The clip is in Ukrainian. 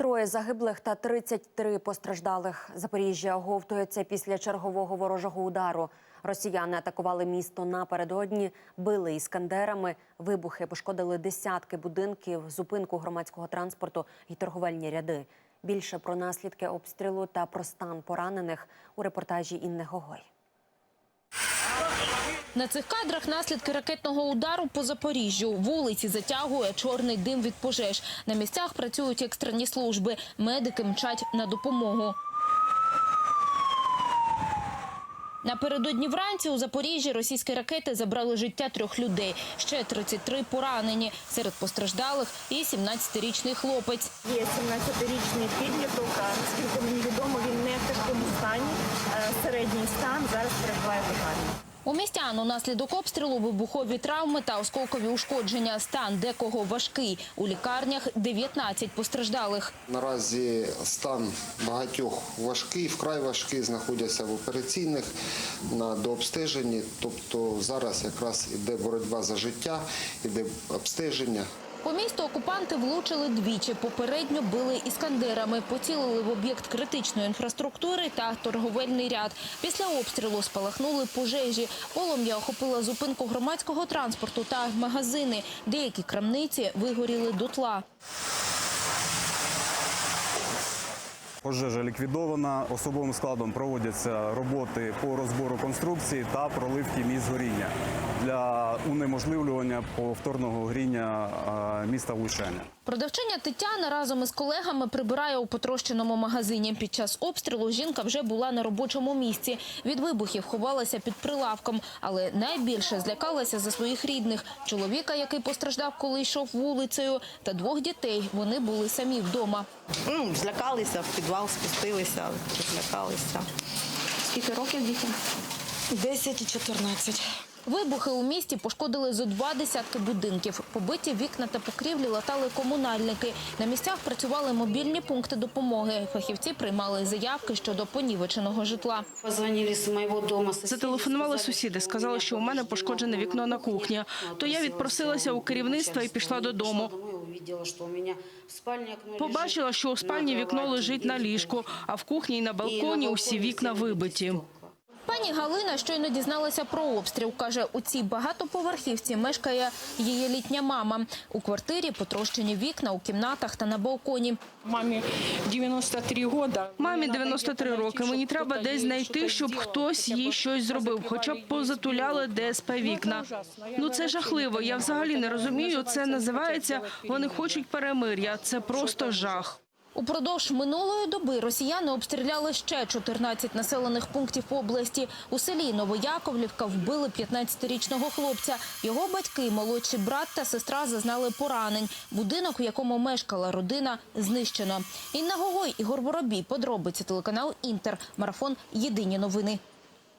Троє загиблих та 33 постраждалих. Запоріжжя оговтується після чергового ворожого удару. Росіяни атакували місто напередодні, били іскандерами. Вибухи пошкодили десятки будинків, зупинку громадського транспорту і торговельні ряди. Більше про наслідки обстрілу та про стан поранених у репортажі Інни Гогой. На цих кадрах наслідки ракетного удару по Запоріжжю. Вулиці затягує чорний дим від пожеж. На місцях працюють екстрені служби. Медики мчать на допомогу. Напередодні вранці у Запоріжжі російські ракети забрали життя трьох людей. Ще 33 поранені. Серед постраждалих і 17-річний хлопець. Є 17-річний підліток, а наскільки мені відомо, він не в тяжкому стані. Е, Середній стан зараз перебуває в лікарні. У містян унаслідок обстрілу вибухові травми та осколкові ушкодження. Стан декого важкий. У лікарнях 19 постраждалих. Наразі стан багатьох важкий, вкрай важкий, знаходяться в операційних на дообстеженні. Тобто зараз якраз іде боротьба за життя, іде обстеження. По місту окупанти влучили двічі. Попередньо били іскандерами, поцілили в об'єкт критичної інфраструктури та торговельний ряд. Після обстрілу спалахнули пожежі. Полум'я охопила зупинку громадського транспорту та магазини. Деякі крамниці вигоріли дотла. Пожежа ліквідована. Особовим складом проводяться роботи по розбору конструкції та проливки місць горіння для унеможливлювання повторного горіння е, міста влучання. Продавчиня Тетяна разом із колегами прибирає у потрощеному магазині. Під час обстрілу жінка вже була на робочому місці. Від вибухів ховалася під прилавком, але найбільше злякалася за своїх рідних. Чоловіка, який постраждав, коли йшов вулицею, та двох дітей. Вони були самі вдома. Ну, злякалися, в підвал спустилися, злякалися. Скільки років дітям? 10 і 14. Вибухи у місті пошкодили зо два десятки будинків. Побиті вікна та покрівлі латали комунальники. На місцях працювали мобільні пункти допомоги. Фахівці приймали заявки щодо понівеченого житла. Зателефонували сусіди, сказали, що у мене пошкоджене вікно на кухні. То я відпросилася у керівництва і пішла додому. Побачила, що у спальні вікно лежить на ліжку, а в кухні і на балконі усі вікна вибиті. Пані Галина щойно дізналася про обстріл. Каже, у цій багатоповерхівці мешкає її літня мама. У квартирі потрощені вікна у кімнатах та на балконі. Мамі 93 роки. Мамі 93 роки. Мені треба десь знайти, щоб хтось їй щось зробив, хоча б позатуляли ДСП вікна. Ну це жахливо. Я взагалі не розумію. Це називається вони хочуть перемир'я. Це просто жах. Упродовж минулої доби росіяни обстріляли ще 14 населених пунктів області. У селі Новояковлівка вбили 15-річного хлопця. Його батьки, молодший брат та сестра зазнали поранень. Будинок, у якому мешкала родина, знищено. Інна Гогой, Ігор Воробій. Подробиці телеканал Інтер. Марафон Єдині новини.